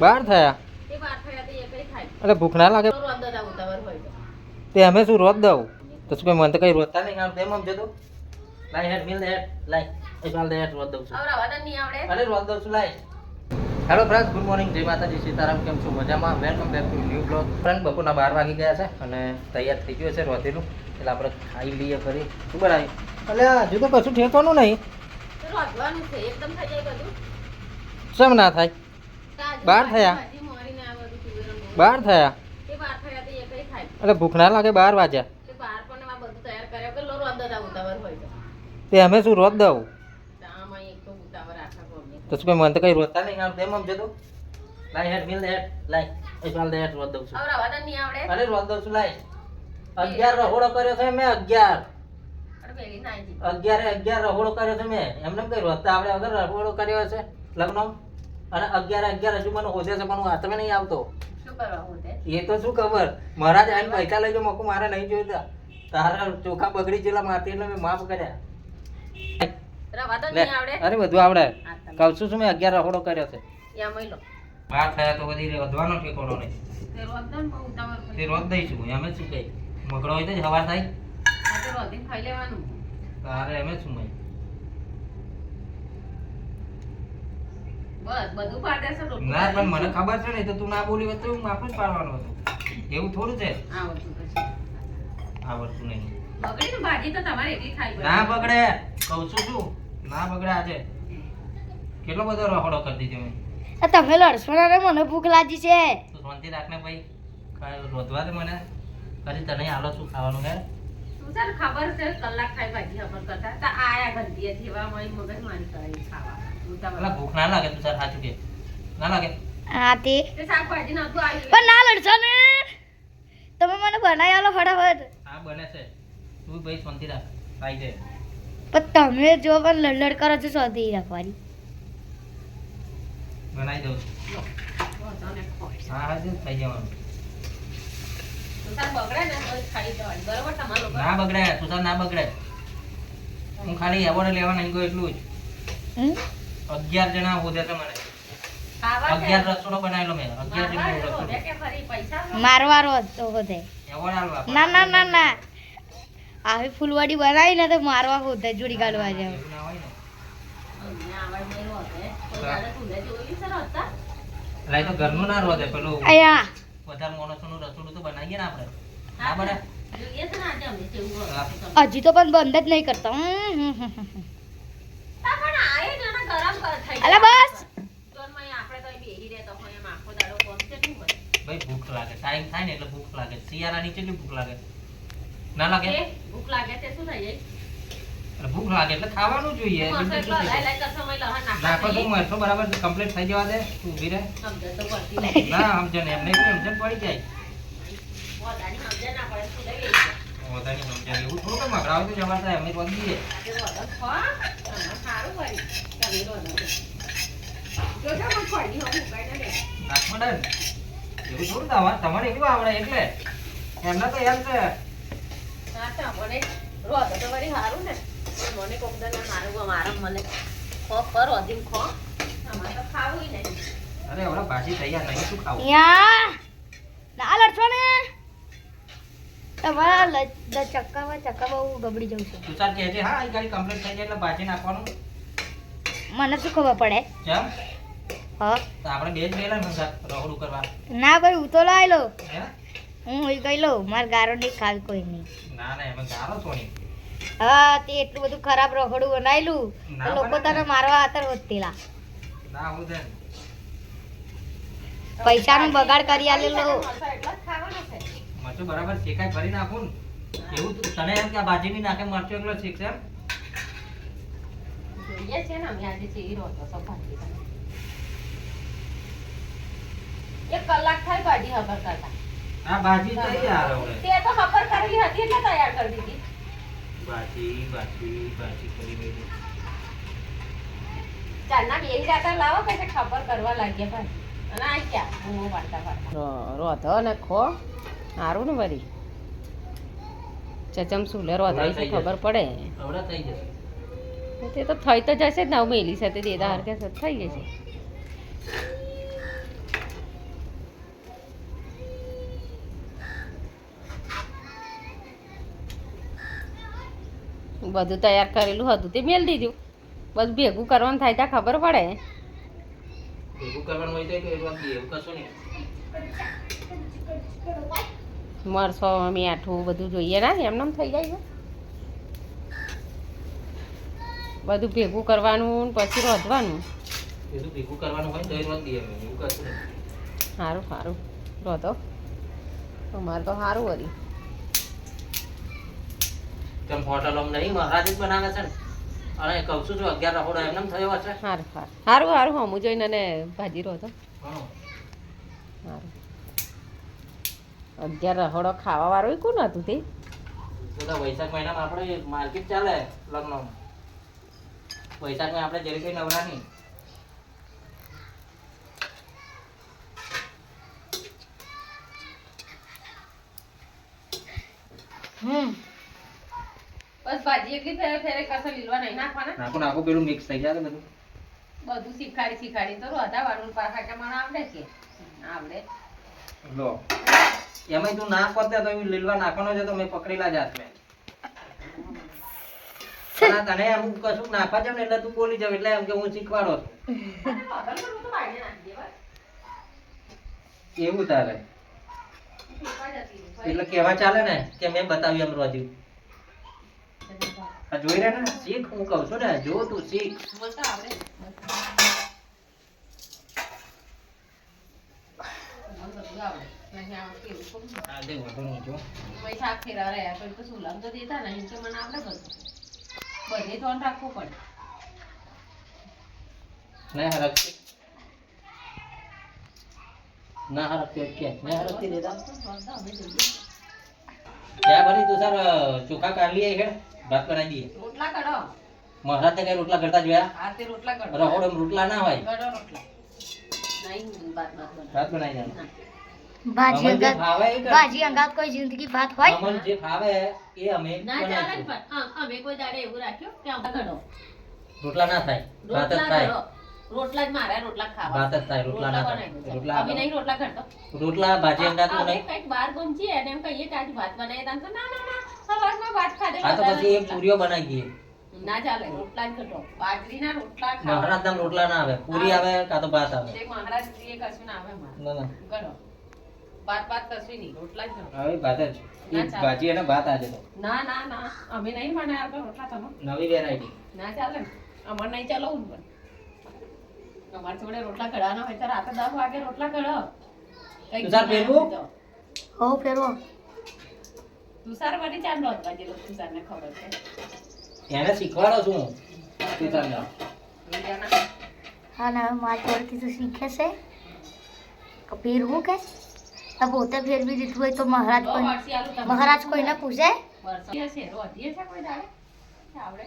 બાર થયા? એટલે ભૂખ ના લાગે? તો. અમે શું રોજ દઉં? તો શું કઈ મને તો કઈ રોતા નહીં. આમ તેમ આમ જતો. લાઈ હેડ મિલ હેડ લાઈ એ બાલ દે હેડ રોજ દઉં છું. અરે રોજ દઉં છું લાઈ હેલો ફ્રેન્ડ ગુડ મોર્નિંગ જય માતાજી સીતારામ. કેમ છો? મજામાં? Welcome back to new blog friend બપોરના બાર વાગી ગયા છે અને તૈયાર થઈ ગયો છે રોધેલું એટલે આપણે ખાઈ લઈએ ફરી. શું બનાવી એટલે હજુ તો કશું ઠેકવાનું નહીં. રોધવાનું છે એકદમ થઈ જાય બધું. શેમ ના થાય? બહાર બાર થયા. બાર થયા? એ તો એ એટલે ભૂખ ના લાગે બાર વાગ્યા તે તો. તે અમે શું રોજ દઉં? તો તો. તો શું કઈ મને તો કઈ રોજતા નહીં આમ તેમ આમ જતું લાઈ હેડ મિલ હેઠ હેડ લાઈ હાલ દે હેડ રોજ દઉં છું. અરે રોજ દઉં છું લાઈ અગિયાર રહોડો કર્યો છે મેં અગિયાર. અગિયારે અગિયાર રહોડો કર્યો છે મેં. એમને કઈ રોતા આપણે વગર રહોડો કર્યો છે લગ્ન અને અગિયાર અગિયાર હજુ મને હોદે છે પણ હું હાથમાં નહીં આવતો. એ તો શું ખબર? મારા જ આઈને પૈસા લઈ જાઉં મકુ મારે નહીં જોઈતા. તારા ચોખા બગડી જેલા મારતી એટલે મેં માફ કર્યા. અરે બધું આવડે. કઉ. છું શું મેં અગિયાર રહોડો કર્યો છે? વાત થયા તો બધી વધવાનો ઠેકોડો નહીં. તે. રોજ દઈશું એમ શું કઈ મગડો હોય તો જ હવાર થાય. તારે એમ શું મય? બસ બધું પાડે છે ના પણ મને ખબર છે ને તો તું ના બોલી હોત તો હું માફું જ પાડવાનું હતું. એવું થોડું છે? આવડતું પછી આવડતું નહીં. બગડે ને ભાજી તો તમારે એટલી ખાઈ ના બગડે. કહું છું શું? ના બગડે આજે. કેટલો બધો રખડો કરી દીધો મેં. આ તમે લડશો ને રે, મને ભૂખ લાગી છે. તું શાંતિ રાખને ભાઈ. કાંઈ રોધવા દે મને. કરી તને આલો શું ખાવાનું કે તું ચાલ ખબર છે? કલાક ખાઈ ભાજી ખબર કરતા. તો આયા ઘંટીએ હતી એવા મગજ મારી કરાવી ખાવા. ઉતાવળ. ભૂખ ના લાગે તું સર સાચું કે ના લાગે હા તે તે શાકભાજી નહોતું આવ્યું પણ ના લડશો ને તમે મને બનાવી આલો ફટાફટ હા બને છે તું ભાઈ શાંતિ રાખ ખાઈ દે પણ તમે જો પણ લડલડ કરો છો શોધી રાખવાની બનાવી દઉં ને ખો. હા હા જ ખાઈ જવાનું તું તાર બગડે ને તો ના બગડે તું ના બગડે હું ખાલી એવોર્ડ લેવા નહીં ગયો એટલું જ હમ? અગિયાર જણા હોદ્યા છે મને અગિયાર રસોડો બનાવેલો મેં અગિયાર. મારવારો હતો ના ના ના ના આવી ફૂલવાડી બનાવી ને તો મારવા હોતે જોડી કાઢવા જોયું તો ઘરનું ના પેલું અહીંયા વધારે માણસોનું રસોડું તો બનાવીએ ને આપણે ના બને. હજી તો પણ બંધ જ નહીં કરતા કેટલું બસ. ભાઈ ભૂખ લાગે. ટાઈમ થાય ને એટલે ભૂખ લાગે. શિયાળાની કેટલી ભૂખ લાગે? ના લાગે? ભૂખ લાગે તે શું થઈ જાય? એટલે ભૂખ લાગે એટલે ખાવાનું જોઈએ. નાખો તો જઈએ. બરાબર? કમ્પ્લીટ થઈ જવા દે. તું ઊભી રહે. ના તો ને. એમને ના સમજણ પડી જાય. વધારે સમજણ. એવું થોડું મગરાવે જવા થાય અમે પગ દઈએ આજે એટલું આવડે એટલે એમને તો એમ હા તો મને રોધો તો ને મને કોક મારું આરામ મળે ખો પર રોધીને ખો અમારે તો ખાવું નહીં અરે હવે ભાજી તૈયાર નહીં શું ખાવું અહીંયા ના લડશો ને? તમારા લ- લ- ચક્કામાં ચક્કા બહુ ગબડી જવું છે. તું ચાલ હા એ ગાડી કમ્પ્લીટ થઈ એટલે ભાજી નાખવાનું. મને શું ખબર પડે? કેમ હા. આપણે બે જ ગયેલા ને રહોડું કરવા. ના ભાઈ હું તો લાવી લો હે? હું ગઈ મારે ગારો નહીં ખાવી કોઈ નહીં. ના ના એમાં ગારો સોની હા તે એટલું બધું ખરાબ રખડું બનાવેલું તો લોકો તને મારવા આતર વધેલા ના હું દે પૈસાનો બગાડ કરી આલેલો. મરચાં બરાબર શેકાય ભરી નાખું એવું તને એમ કે બાજી ની નાખે મરચું એકલો શીખશે છે તમે. એક કલાક થાય ભાજી ખબર કરતા. આ ભાજી તૈયાર હવે. તે તો ખબર કરેલી હતી એટલે તૈયાર કરી દીધી. ભાજી ભાજી ભાજી કરી મેલી ચાલના બે જાતા લાવો પછી ખબર કરવા લાગ્યા ભાઈ. અને આ ક્યાં? હું રોધો ને ખો. સારું ને વળી. ચચમ સુલે રોધાઈ છે ખબર પડે. થઈ જશે. તે તો થઈ તો જશે જ ને હવે મેલી સાથે દેદા હરકે થઈ જશે. બધું તૈયાર કરેલું હતું તે મેલ દીધું. બસ ભેગું કરવાનું થાય ત્યાં ખબર પડે. ભેગું કરવાનું હોય તો એક વાર કશું નહીં મરસો મીઠું બધું જોઈએ. ને એમને એમ થઈ જાય છે બધું ભેગું કરવાનું પછી રોધવાનું. બધું ભેગું કરવાનું હોય તો એક વાર એવું કશું સારું સારું. રોધો. અમારે તો સારું વળી કેમ હોટલોમાં નહીં મહારાજ જ બનાવે છે ને. અને કહું છું જો અગિયાર રહોડો એમને એમ થયો હશે. સારું સારું. સારું સારું હમું જોઈને અને ભાજી રોધો. સારું. અગિયાર રહોડો ખાવા વાળું કોણ હતું તે? વૈશાખ મહિનામાં આપણે માર્કેટ ચાલે લગ્નમાં. વૈશાખમાં આપણે જરી કઈ નવરા નહીં હમ. બસ ભાજી એટલી ફેરે ફેરે કસો લીલવા નહીં નાખવાના. નાખો નાખો પેલું મિક્સ થઈ જાય બધું? બધું શીખાડી શીખાડી તો રોધા વાળું પાછા મને આવડે કે? આવડે. લો. એમાં તું ના પતે તો લીલવા નાખવાનો છે તો મેં પકડેલા જાત મેં પણ તને અમુક કશું નાખવા જાવ ને એટલે તું બોલી જાવ એટલે એમ કે હું શીખવાડો છું. એવું તારે? એટલે કેવા ચાલે ને કે મેં બતાવ્યું એમ રોજ્યું જોઈ રહ્યા ને શીખ હું કહું છું ને જો તું શીખ. શાક ફેરવા રહ્યા પણ તો સુલમ તો દેતા નહીં તો મને આવડે બધું બધે ધ્યાન રાખવું પડે. ના હરકતી ના હરકતી કે. ના હરકતી દેતા ત્યાં ભરી તું સર ચોખા કાઢી લઈએ કે ભાત બનાવી દઈએ. રોટલા કાઢો. મહારાજ કઈ રોટલા કરતા જોયા? હા તે રોટલા કાઢો. રહોડમ રોટલા ના હોય. કાઢો રોટલા. નહીં ભાત બનાવી દેવાના. ભાજી અમને જે અંગાત ભાજી અંગાત કોઈ જિંદગી ભાત હોય? અમને જે ફાવે એ અમે ના ચાલે પણ. હા, અમે કોઈ દાડે એવું રાખ્યું કે અમે ઘડો રોટલા ના થાય. ભાત જ થાય. રોટલા જ મારા રોટલા ખાવા. ભાત જ થાય રોટલા ના થાય. બનાવી. રોટલા અમે નહીં રોટલા ઘડતો રોટલા ભાજી અંગાતનું નહીં. કંઈક બાર ગમજી એને એમ કહીએ કે આજ ભાત તો આમ તો ના ના ના સવારમાં ભાત ખાધે હા તો પછી એ પૂરીઓ બનાવી દઈએ. ના ચાલે રોટલા જ ઘટો બાજરીના રોટલા ખાવા. મહારાજ રોટલા ના આવે. પૂરી આવે કાં તો ભાત આવે? મહારાજ કશું ના આવે ના ના. ઘડો ભાત ભાત કશું નહીં રોટલા જ હવે ભાત જ. એ ભાજી અને ભાત આજે તો. ના ના ના. અમે નહીં બનાવ્યા તો રોટલા તમે. નવી વેરાયટી ના ચાલે. અમારે નહીં ચલાવવું પણ. અમારે જોડે રોટલા કઢાના હોય તો રાતે દસ વાગે રોટલા કઢો તુષાર? તો. હો ફેરવો. તુષાર વળી ચાર નોંધવા જેલો તુષારને ખબર છે. એને શીખવાડો છું હા. ના માર તો શીખે છે. ફેરવું કે? તો પોતે ફેરવી દીધું હોય તો મહારાજ કોઈ. મહારાજ કોઈને પૂછે? વર્ષી હશે, રોધીએ છે કોઈ દાડે? આવડે?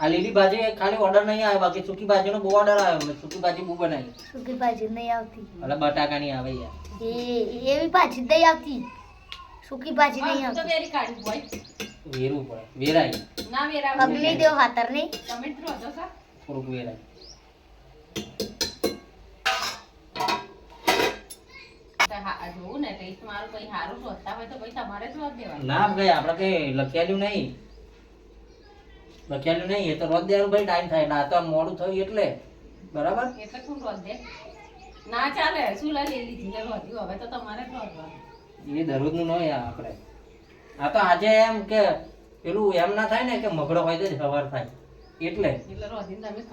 આ લીલી ભાજી ખાલી ઓર્ડર નહીં આવે બાકી સૂકી ભાજીનો બહુ ઓર્ડર આવ્યો મેં સૂકી ભાજી બહુ બનાવી સૂકી ભાજી નહીં આવતી. એટલે બટાકાની આવે યાર. એ એવી ભાજી નહીં આવતી. સૂકી ભાજી નહીં આવતી. વેરી કાઢી હોય. વેરું પડે. વેરાય. ના વેરાય કબલી નહીં દેવ હાતર નહીં તમે જ દો છો? થોડું વેરાય તો હા, આ જોવું ને ટેસ્ટ મારું કઈ સારું શોધતા હોય તો પછી તમારે જ રોજ દેવાનું. ના ભાઈ આપણે કઈ લખેલું નહીં. લખેલું નહીં એ તો રોજ દેવાનું ભાઈ ટાઈમ થાય. ના તો મોડું થયું એટલે. બરાબર? એટલે શું રોજ દે? ના ચાલે શું લઈ લીધી? લે હવે તો તમારે જ રોધવાનું એ દરરોજનું ન આપણે. આ તો આજે એમ કે પેલું એમ ના થાય ને કે મગડો હોય તો જ સવાર થાય. એટલે.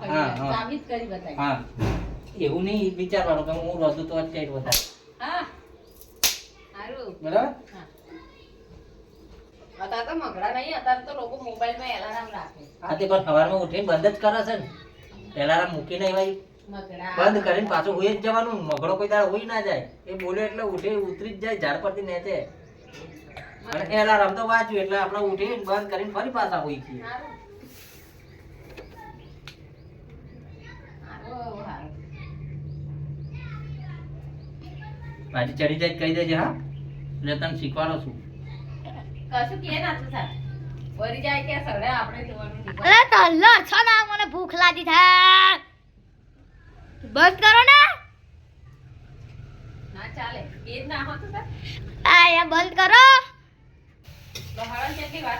હા, હા. એવું નહીં વિચારવાનું કે હું રોજું તો ટેટ વધારે. બરાબર? અત્યારે તો મગડા નહીં અત્યારે તો લોકો મોબાઈલમાં એલાર્મ રાખે. હા તે પણ સવારમાં ઉઠીને બંધ જ કરે છે ને. એલાર્મ મૂકીને ભાઈ બંધ કરીને પાછું હોઈ જ જવાનું મગડો કોઈ દાડો હોઈ ના જાય. એ બોલે એટલે ઉઠે ઉતરી જ જાય ઝાડ પરથી નેચે. અને એલાર્મ તો વાંચ્યું એટલે આપણે ઉઠી બંધ કરીને ફરી પાછા હોય છીએ. ચડી જાય કહી દેજે હા. એટલે તને શીખવાડો છું કશું કે ના તું સાહેબ. વળી જાય કે સડે આપણે જોવાનું નહીં. તલ્લો છો ના મને ભૂખ લાગી થાય બસ કરો ને ના ચાલે એ જ ના હોતું સર આ યા બંધ કરો તો કેટલી વાર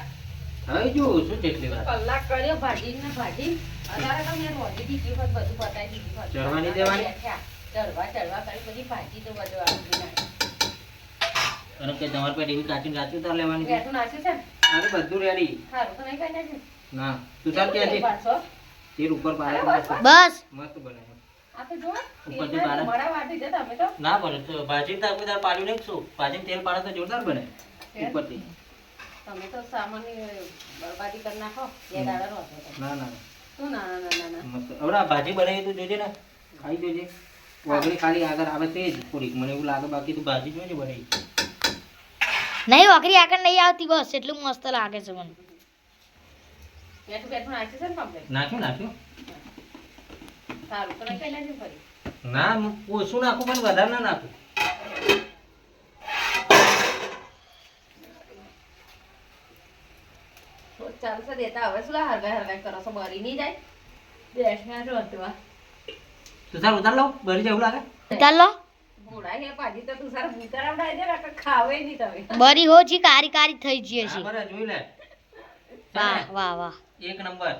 હવે જો શું જેટલી વાર કલાક કર્યો ભાજી ને ભાજી અત્યારે તો મેં રોજી દીધી બધું બતાવી દીધી ચડવાની દેવાની? ચડવા ચડવા કરી બધી ભાજી તો બધું અને કે તમારે પેલી એવી કાચી કાચી તાર લેવાની છે. બેઠું નાખ્યું છે અરે બધું રેડી સારું તો નહીં ખાઈ નાખ્યું? ના તું ચાલ ક્યાં છે. તેલ ઉપર પાડે બસ. મસ્ત બને. આ તો જુઓ, ઉપરથી તેલના વાટી દે તમે તો. ના બને તો ભાજી તાર દાળ પાડ્યું નહીં શું? ભાજી તેલ પાડે તો જોરદાર બને. ઉપરથી. તમે તો સામાન્ય બરબાદી કરી નાખો. બે દાડા. ના ના શું ના ના ના ના? મસ્ત. હવે ભાજી બનાવી તું જોજે ને. ખાઈ જોજે. વગડી ખાલી આગળ આવે તે જ થોડીક. મને એવું લાગે બાકી તું ભાજી જોજે બનાવી. નહીં વકરી આગળ નહીં આવતી બસ એટલું મસ્ત લાગે છે મને. નાખ્યું છે નાખ્યું નાખ્યું. સારું તો નહીં ખાઈ નાખ્યું ફરી. ના ઓછું નાખું પણ વધારે ના નાખું. ચાલશે દેતા હવે શું હરગાઈ હરગાઈ કરો છો? બરી નહીં જાય? બેસના તું તાર ઉતાર લો. બરી જેવું લાગે? ઉતાર ભૂડા હે પાજી તો તું સારા ભૂતરા ઉડાઈ દે ને ખાવે નહીં તમે બરી હો જી કારી કારી થઈ જઈએ છે જોઈ લે. વાહ વાહ વાહ. એક નંબર.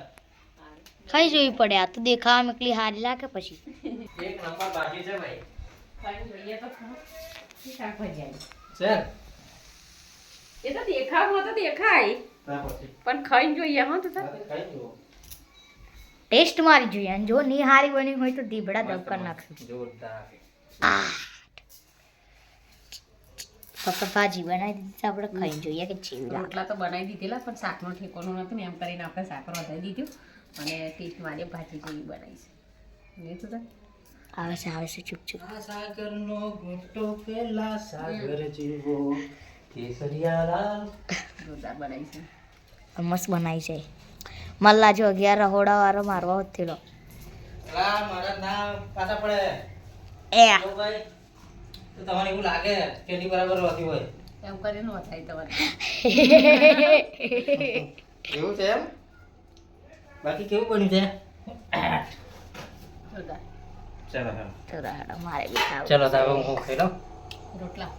ખાઈ જોવી પડે? આ તો દેખાવા મેકલી હારી લાગે પછી. એક નંબર બાકી છે ભાઈ. ખાઈને જોઈએ તો ખરો. શાકભાજી આવી? એ તો દેખાવમાં તો દેખાય. પણ ખાઈને જોઈએ હા, તો ટેસ્ટ મારી જોઈએ. જો ની હારી બની હોય તો દીભડા દબ કરી નાખશું. જોરદાર. આ પપ્પા ભાજી બનાવી દીધી આપણે ખાઈ જોઈએ કે જેવી લાગે રોટલા તો બનાવી દીધેલા પણ શાકનો ઠેકોનો નતું ને એમ કરીને આપણે શાક વધારી દીધું અને ટેસ્ટ માટે ભાજી જેવી બનાવી છે. તો આવે છે આવે છે ચૂપ ચૂપ. આ સાગરનો ઘૂંટો પેલા સાગર જેવો કેસરિયા લાલ જોરદાર બનાવી છે. મસ્ત બનાવી છે. મલ્લા જો અગિયાર રહોડા વાળો મારવા હોત થયેલો મારા ના પાછા પડે. એ ભાઈ. તો તમારે એવું લાગે કે એની બરાબર હોતી હોય. એમ કરીને થાય તમારે. એવું છે એમ? બાકી કેવું બન્યું છે? ચલો ચલો. મારે ચલો સાહેબ હું ખાઈ લઉં. રોટલા.